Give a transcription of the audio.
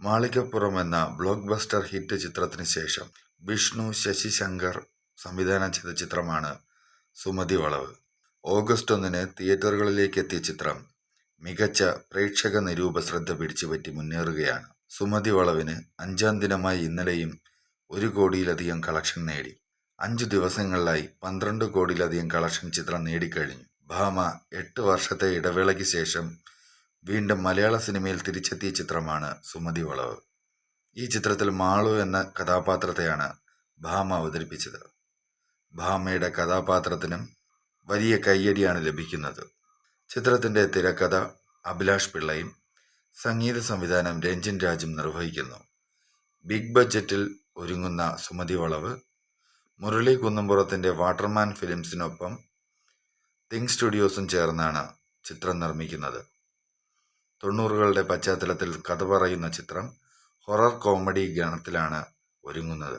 മാളികപ്പുറം എന്ന block buster hit ചിത്രത്തിന് ശേഷം വിഷ്ണു ശശി ശങ്കർ സംവിധാനം ചെയ്ത ചിത്രമാണ് സുമതി വളവ്. ഓഗസ്റ്റ് ഒന്നിന് തിയേറ്ററുകളിലേക്ക് എത്തിയ ചിത്രം മികച്ച പ്രേക്ഷക നിരൂപ ശ്രദ്ധ പിടിച്ചുപറ്റി മുന്നേറുകയാണ്. സുമതി വളവിന് അഞ്ചാം ദിനമായി ഇന്നലെയും ഒരു കോടിയിലധികം കളക്ഷൻ നേടി. അഞ്ചു ദിവസങ്ങളിലായി പന്ത്രണ്ട് കോടിയിലധികം കളക്ഷൻ ചിത്രം നേടിക്കഴിഞ്ഞു. ഭാമ എട്ട് വർഷത്തെ ഇടവേളയ്ക്ക് ശേഷം വീണ്ടും മലയാള സിനിമയിൽ തിരിച്ചെത്തിയ ചിത്രമാണ് സുമതി വളവ്. ഈ ചിത്രത്തിൽ മാളു എന്ന കഥാപാത്രത്തെയാണ് ഭാമ അവതരിപ്പിച്ചത്. ഭാമയുടെ കഥാപാത്രത്തിനും വലിയ കയ്യടിയാണ് ലഭിക്കുന്നത്. ചിത്രത്തിന്റെ തിരക്കഥ അഭിലാഷ് പിള്ളയും സംഗീത സംവിധാനം രഞ്ജിൻ രാജും നിർവഹിക്കുന്നു. ബിഗ് ബഡ്ജറ്റിൽ ഒരുങ്ങുന്ന സുമതി വളവ് മുരളി കുന്നമ്പുറത്തിന്റെ വാട്ടർമാൻ ഫിലിംസിനൊപ്പം തിങ് സ്റ്റുഡിയോസും ചേർന്നാണ് ചിത്രം നിർമ്മിക്കുന്നത്. തൊണ്ണൂറുകളുടെ പശ്ചാത്തലത്തിൽ കഥ പറയുന്ന ചിത്രം ഹൊറർ കോമഡി ഗണത്തിലാണ് ഒരുങ്ങുന്നത്.